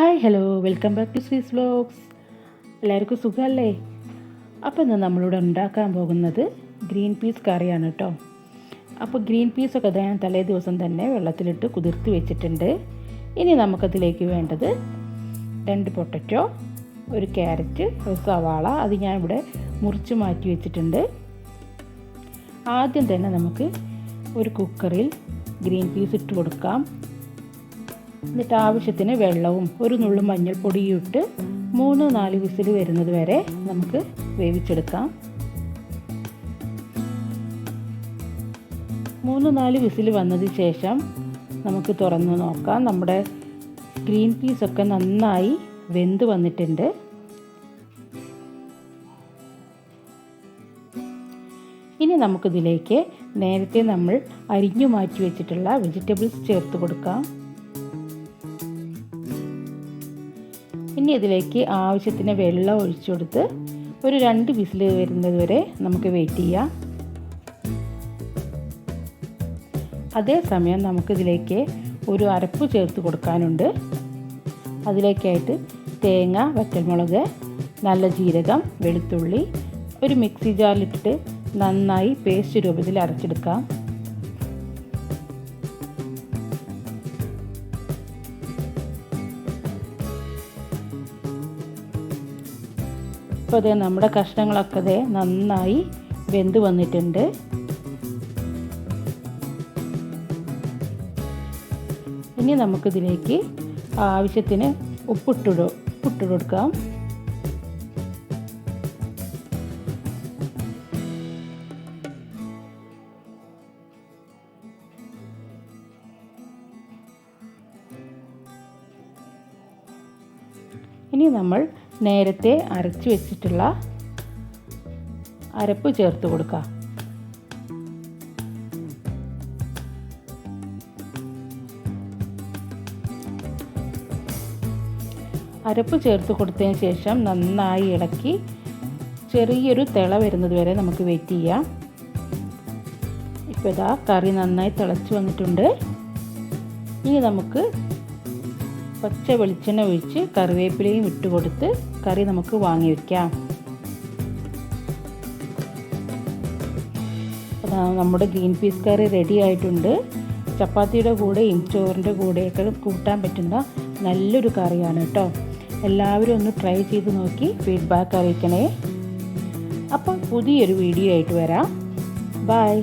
Hi hello. Welcome back to Swiss vlogs. എല്ലാവർക്കും സുഖമല്ലേ? അപ്പോൾ ഇന്ന് നമ്മളിവിടെ ഉണ്ടാക്കാൻ പോകുന്നത് ഗ്രീൻ പീസ് കറിയാണ് കേട്ടോ. അപ്പോൾ ഗ്രീൻ പീസൊക്കെ ഞാൻ തലേ ദിവസം തന്നെ വെള്ളത്തിലിട്ട് കുതിർത്ത് വെച്ചിട്ടുണ്ട്. ഇനി നമുക്കതിലേക്ക് വേണ്ടത് രണ്ട് പൊട്ടറ്റോ ഒരു ക്യാരറ്റ് ഒരു സവാള അത് ഇവിടെ മുറിച്ച് മാറ്റി വെച്ചിട്ടുണ്ട്. ആദ്യം തന്നെ നമുക്ക് ഒരു കുക്കറിൽ ഗ്രീൻ പീസ് ഇട്ട് കൊടുക്കാം. എന്നിട്ട് ആവശ്യത്തിന് വെള്ളവും ഒരു നുള്ളു മഞ്ഞൾപ്പൊടിയും ഇട്ട് മൂന്ന് നാല് വിസിൽ വരുന്നത് വരെ നമുക്ക് വേവിച്ചെടുക്കാം. മൂന്ന് നാല് വിസിൽ വന്നതിന് ശേഷം നമുക്ക് തുറന്ന് നോക്കാം. നമ്മുടെ ഗ്രീൻ പീസൊക്കെ നന്നായി വെന്ത് വന്നിട്ടുണ്ട്. ഇനി നമുക്കിതിലേക്ക് നേരത്തെ നമ്മൾ അരിഞ്ഞു മാറ്റി വെച്ചിട്ടുള്ള വെജിറ്റബിൾസ് ചേർത്ത് കൊടുക്കാം. ഇനി ഇതിലേക്ക് ആവശ്യത്തിന് വെള്ളം ഒഴിച്ചു കൊടുത്ത് ഒരു രണ്ട് വിസിൽ വരുന്നത് വരെ നമുക്ക് വെയിറ്റ് ചെയ്യാം. അതേസമയം നമുക്കിതിലേക്ക് ഒരു അരപ്പ് ചേർത്ത് കൊടുക്കാനുണ്ട്. അതിലേക്കായിട്ട് തേങ്ങ വറ്റൽമുളക് നല്ല ജീരകം വെളുത്തുള്ളി ഒരു മിക്സി ജാറിലിട്ടിട്ട് നന്നായി പേസ്റ്റ് രൂപത്തിൽ അരച്ചെടുക്കാം. ഇപ്പോൾ അതേ നമ്മുടെ കഷ്ണങ്ങളൊക്കെ അതേ നന്നായി വെന്ത് വന്നിട്ടുണ്ട്. ഇനി നമുക്കിതിലേക്ക് ആവശ്യത്തിന് ഉപ്പിട്ടിട ഉപ്പിട്ട് കൊടുക്കാം ഇനി നമ്മൾ നേരത്തെ അരച്ച് വെച്ചിട്ടുള്ള അരപ്പ് ചേർത്ത് കൊടുക്കാം. അരപ്പ് ചേർത്ത് കൊടുത്തതിന് ശേഷം നന്നായി ഇളക്കി ചെറിയൊരു തിള വരുന്നത് വരെ നമുക്ക് വെയിറ്റ് ചെയ്യാം. ഇപ്പോൾ ഇതാ കറി നന്നായി തിളച്ച് വന്നിട്ടുണ്ട്. ഇനി നമുക്ക് പച്ച വെളിച്ചെണ്ണ ഒഴിച്ച് കറിവേപ്പിലയും ഇട്ട് കൊടുത്ത് കറി നമുക്ക് വാങ്ങി വയ്ക്കാം നമ്മുടെ ഗ്രീൻ പീസ് കറി റെഡി ആയിട്ടുണ്ട്. ചപ്പാത്തിയുടെ കൂടെയും ചോറിന്റെ കൂടെയൊക്കെ കൂട്ടാൻ പറ്റുന്ന നല്ലൊരു കറിയാണ് കേട്ടോ. എല്ലാവരും ഒന്ന് ട്രൈ ചെയ്ത് നോക്കി ഫീഡ്ബാക്ക് അറിയിക്കണേ. അപ്പം പുതിയൊരു വീഡിയോ ആയിട്ട് വരാം. ബൈ.